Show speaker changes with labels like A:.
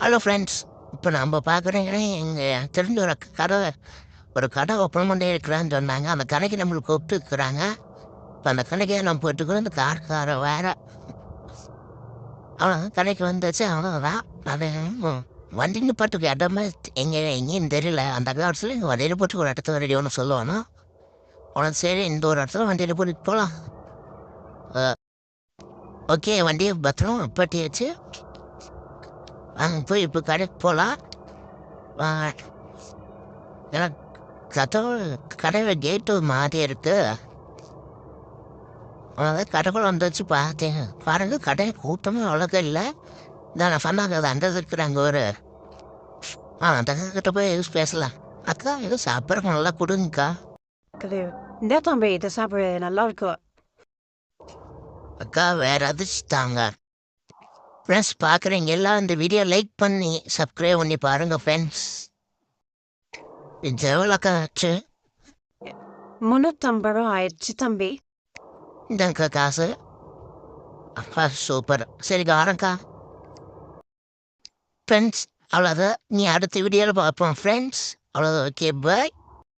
A: Hello friends இப்போ நம்ம பார்க்குறீங்கன்னா எங்கள் தெரிஞ்ச ஒரு கடை ஒரு கடை ஓப்பன் பண்ணி இருக்கிறான்னு சொன்னாங்க. அந்த கடைக்கு நம்மளுக்கு கூப்பிட்டுருக்குறாங்க இப்போ அந்த கடைக்கே நம்ம போயிட்டுக்கிறோம் இந்த கார்கார வேற. அவன் கடைக்கு வந்துச்சு. அவ்வளோதான் அது வண்டி நிப்பாட்டுக்கு இடமே எங்கே எங்கேயும் தெரியல. அந்த காலத்தில் இங்கே வண்டியில் போட்டு ஒரு இடத்துல ரெடி ஒன்று சொல்லுவானோ? உனக்கு சரி இந்த ஒரு இடத்துல வண்டியில் போட்டு போகலாம் ஓகே வண்டியை பத்திரம் நிப்பாட்டி வச்சு அங்கே போய் இப்போ கடைக்கு போகலாம் ஏன்னா கதவு கடையில் கேட்டு மாறி இருக்கு. அதாவது கடைக்குள்ள வந்துச்சு பார்த்தேன். பாருங்க கடை கூட்டமே அவ்வளோக்கா இல்லை. நான் சொன்னாங்க அது அந்த இருக்கிறாங்க ஒரு. ஆ அந்த கிட்ட போய் யூஸ் பேசலாம். அக்கா ஏதோ சாப்பிட்றக்கு நல்லா கொடுங்கக்கா.
B: இந்த தம்பி இதை சாப்பிட நல்லா இருக்கும்
A: அக்கா வேற அதிர்ச்சி தாங்க ஃப்ரெண்ட்ஸ் பார்க்குறீங்க எல்லாம் இந்த வீடியோ லைக் பண்ணி சப்ஸ்கிரைப் பண்ணி பாருங்க ஃப்ரெண்ட்ஸ் இது எவ்வளோக்கா ஆச்சு.
B: முந்நூற்றம்பது ரூபா ஆயிடுச்சு தம்பி.
A: இந்தாங்கக்கா காசு. அப்பா சூப்பர் சரி ஆரங்கா ஃப்ரெண்ட்ஸ் அவ்வளோதான் நீ அடுத்த வீடியோவில் பார்ப்போம் ஃப்ரெண்ட்ஸ் அவ்வளோதான் ஓகே பாய்